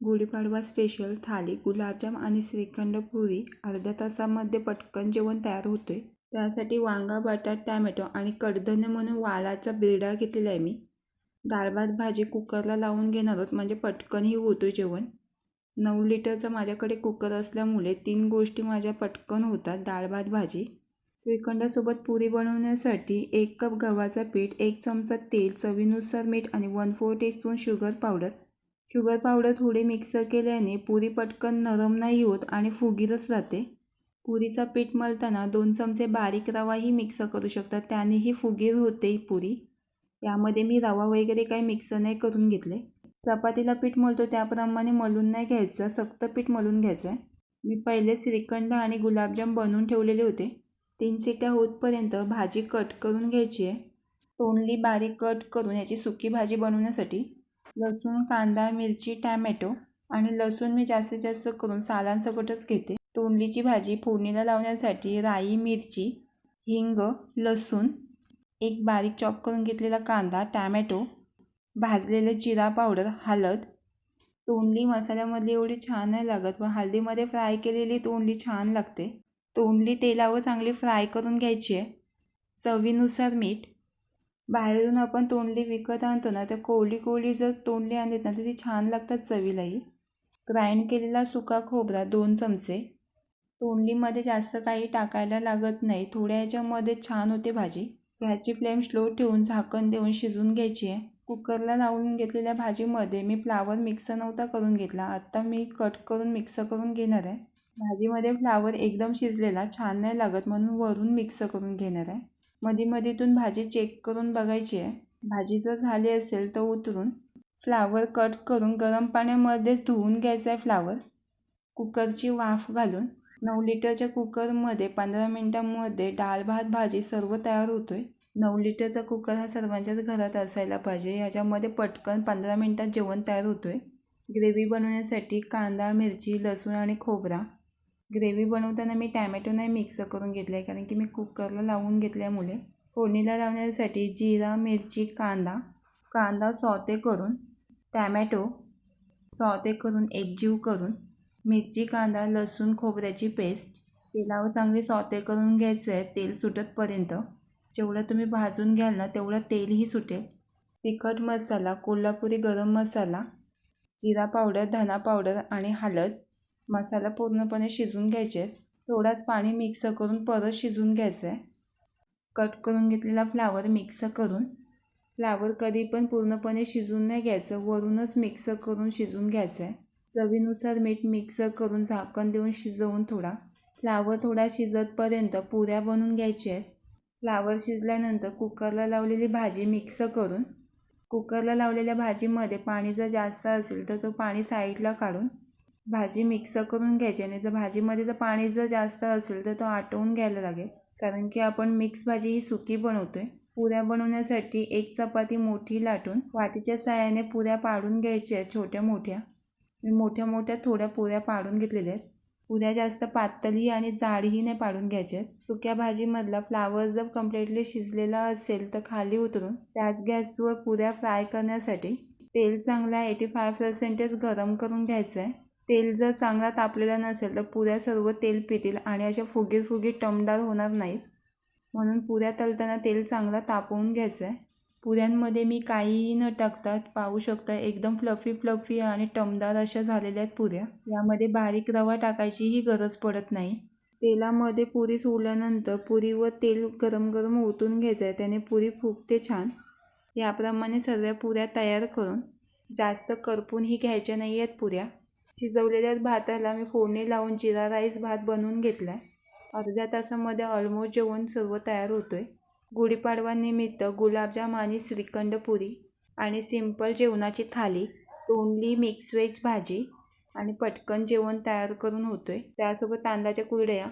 Gudi Padwa special थाली गुलाबजाम आणि श्रीखंड पुरी अर्ध्या तासामध्ये पटकन जेवण तयार होते त्यासाठी वांगा बटाट टॅमॅटो आणि कडधान्य म्हणून वालाचा बिरडा घेतलेला आहे मी. डाळ भात भाजी कुकरला लावून घेणार आहोत म्हणजे पटकनही होतो जेवण. नऊ लिटरचा माझ्याकडे कुकर असल्यामुळे तीन गोष्टी माझ्या पटकन होतात डाळ भात भाजी. श्रीखंडासोबत पुरी बनवण्यासाठी एक कप गव्हाचं पीठ एक चमचा तेल चवीनुसार मीठ आणि one four teaspoon sugar powder sugar powder थोडी मिक्सर केल्याने पुरी पटकन नरम नाही होत आणि फुगीरच राहते. पुरीचा पीठ मळताना दोन चमचे बारीक रवाही मिक्स करू शकतात त्यानेही फुगीर होते पुरी. यामध्ये मी रवा वगैरे काही मिक्स नाही करून घेतले. चपातीला पीठ मळतो त्याप्रमाणे मलून नाही घ्यायचं. सक्त पीठ मलून घ्यायचं आहे मी पहिले श्रीखंड आणि गुलाबजाम बनवून ठेवलेले होते. तीन सिट्या होतपर्यंत भाजी कट करून घ्यायची आहे. तोंडली बारीक कट करून याची सुकी भाजी बनवण्यासाठी लसूण कांदा मिरची टॅमॅटो आणि लसूण मी जास्तीत जास्त करून सालांसकटच घेते. तोंडलीची भाजी फोडणीला लावण्यासाठी राई मिरची हिंग लसूण एक बारीक चॉप करून घेतलेला कांदा टॅमॅटो भाजलेलं जिरा पावडर हळद. तोंडली मसाल्यामधली एवढी छान नाही लागत व हळदीमध्ये फ्राय केलेली तोंडली छान लागते. तोंडली तेलावर चांगली फ्राय करून घ्यायची आहे. चवीनुसार मीठ बाहेरून आपण तोंडली विकत आणतो ना तर कोवळी कोवळी जर तोंडली आणलीत ना तर ती छान लागतात चवीलाही. ग्राइंड केलेला सुका खोबरा दोन चमचे. तोंडलीमध्ये जास्त काही टाकायला लागत नाही. थोड्या याच्यामध्ये छान होते भाजी. गॅसची फ्लेम स्लो ठेवून झाकण देऊन शिजून घ्यायची आहे. कुकरला लावून घेतलेल्या भाजीमध्ये मी फ्लावर मिक्स नव्हता करून घेतला. आत्ता मी कट करून मिक्स करून घेणार आहे. भाजीमध्ये फ्लावर एकदम शिजलेला छान नाही लागत म्हणून वरून मिक्स करून घेणार आहे. मधी मधीतून भाजी चेक करून बघायची आहे. भाजी जर झाली असेल तर उतरून फ्लावर कट करून गरम पाण्यामध्येच धुवून घ्यायचं आहे फ्लावर कुकरची वाफ घालून नऊ लिटरच्या कुकरमध्ये पंधरा मिनटांमध्ये डाळ भात भाजी सर्व तयार होतो आहे नऊ लिटरचा कुकर हा सर्वांच्याच घरात असायला पाहिजे. ह्याच्यामध्ये पटकन पंधरा मिनटात जेवण तयार होतो आहे ग्रेव्ही बनवण्यासाठी कांदा मिरची लसूण आणि खोबरा ग्रेव्ही बनवताना मी टॅमॅटो नाही मिक्स करून घेतला आहे कारण की मी कुकरला लावून घेतल्यामुळे फोडणीला लावण्यासाठी जिरा मिरची कांदा कांदा सॉते करून टॅमॅटो सॉते करून एकजीव करून मिरची कांदा लसूण खोबऱ्याची पेस्ट तेलावर चांगली सॉते करून घ्यायचं आहे तेल सुटतपर्यंत. जेवढं तुम्ही भाजून घ्याल ना तेवढं तेलही सुटेल. तिखट मसाला कोल्हापुरी गरम मसाला जिरा पावडर धना पावडर आणि हळद मसाला पूर्णपणे शिजून घ्यायचे. आहेत थोडाच पाणी मिक्स करून परत शिजून घ्यायचं. आहे कट करून घेतलेला फ्लावर मिक्स करून. फ्लावर कधी पण पूर्णपणे शिजून नाही घ्यायचं. वरूनच मिक्स करून शिजून घ्यायचं. आहे चवीनुसार मीठ मिक्स करून झाकण देऊन शिजवून थोडा. फ्लावर थोडा शिजतपर्यंत पुऱ्या बनवून घ्यायच्या आहेत फ्लावर शिजल्यानंतर कुकरला लावलेली भाजी मिक्स करून. कुकरला लावलेल्या भाजीमध्ये पाणी जर जास्त असेल तर तो पाणी साईडला काढून भाजी मिक्स करून घ्यायची आणि जर भाजीमध्ये जर पाणी जर जास्त असेल तर तो आटवून घ्यायला लागेल. कारण की आपण मिक्स भाजी ही सुकी बनवतो आहे पुऱ्या बनवण्यासाठी एक चपाती मोठी लाटून वाटीच्या साह्याने पुऱ्या पाडून घ्यायच्या आहेत छोट्या मोठ्या. मी मोठ्या मोठ्या थोड्या पुऱ्या पाडून घेतलेल्या आहेत. पुऱ्या जास्त पातळी आणि जाडही नाही पाडून घ्यायच्या आहेत. सुक्या भाजीमधला फ्लावर जर कम्प्लिटली शिजलेला असेल तर खाली उतरून त्याच गॅसवर पुऱ्या फ्राय करण्यासाठी तेल चांगला एटी फाय पर्सेंटेज गरम करून घ्यायचं आहे. तेल जर चांगला तापलेला नसेल तर पुऱ्या सर्व तेल पितील आणि अशा फुगीत फुगी टमदार होणार नाहीत. म्हणून पुऱ्या तळताना तेल चांगला तापवून घ्यायचं आहे पुऱ्यांमध्ये मी काहीही न टाकता पाहू शकता एकदम फ्लफी फ्लफी आणि टमदार अशा झालेल्या आहेत पुऱ्या. यामध्ये बारीक रवा टाकायचीही गरज पडत नाही. तेलामध्ये पुरी सोडल्यानंतर पुरीवर तेल गरम गरम ओतून घ्यायचं आहे त्याने पुरी फुगते छान. याप्रमाणे सर्व पुऱ्या तयार करून जास्त करपूनही घ्यायच्या नाही आहेत पुऱ्या. शिजवलेल्या भाताला मी फोडणी लावून जिरा राईस भात बनवून घेतला आहे अर्ध्या तासामध्ये ऑलमोस्ट जेवण सर्व तयार होतो आहे गुढीपाडवानिमित्त गुलाबजाम आणि श्रीखंड पुरी आणि सिंपल जेवणाची थाली तोंडली मिक्स व्हेज भाजी आणि पटकन जेवण तयार करून होतो आहे त्यासोबत तांदळाच्या कुरड्या